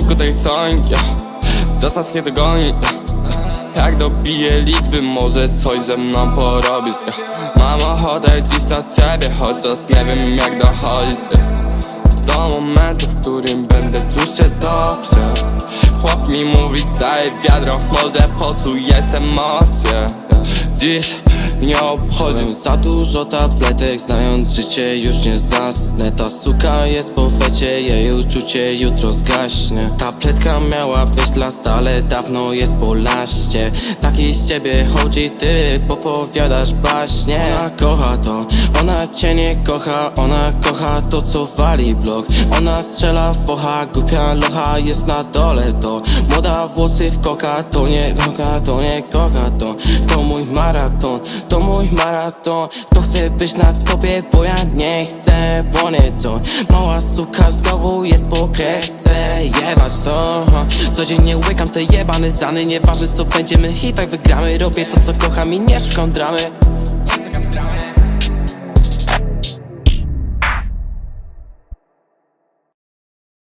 szybko tak jak Sonic yeah. Czas nie dogoni yeah. Jak dobiję liczby, może coś ze mną porobisz yeah. Mam ochotę dziś na ciebie, chociaż nie wiem jak dochodzić yeah. Do momentu, w którym będę czuł się dobrze Chłop mi mówi całe wiadro, może poczujesz emocje yeah. Dziś nie obchodzi Wziąłem za dużo tabletek, znając życie już nie zasnę. Ta suka jest po fecie, jej uczucie jutro zgaśnie. Tabletka miała być dla stale, dawno jest po laście. Taki z ciebie chodzi, ty popowiadasz baśnie. Ona kocha to, ona cię nie kocha, ona kocha to co wali blok. Ona strzela focha, głupia locha jest na dole. To Młoda włosy w koka, to nie koka, to nie koka to To mój maraton, to mój maraton. To chcę być na tobie, bo ja nie chcę, bo nie to Mała suka znowu jest po kresce, jebać to. Codziennie łykam te jebane zany. Nieważne co będzie, my i tak wygramy. Robię to co kocham i nie szukam dramy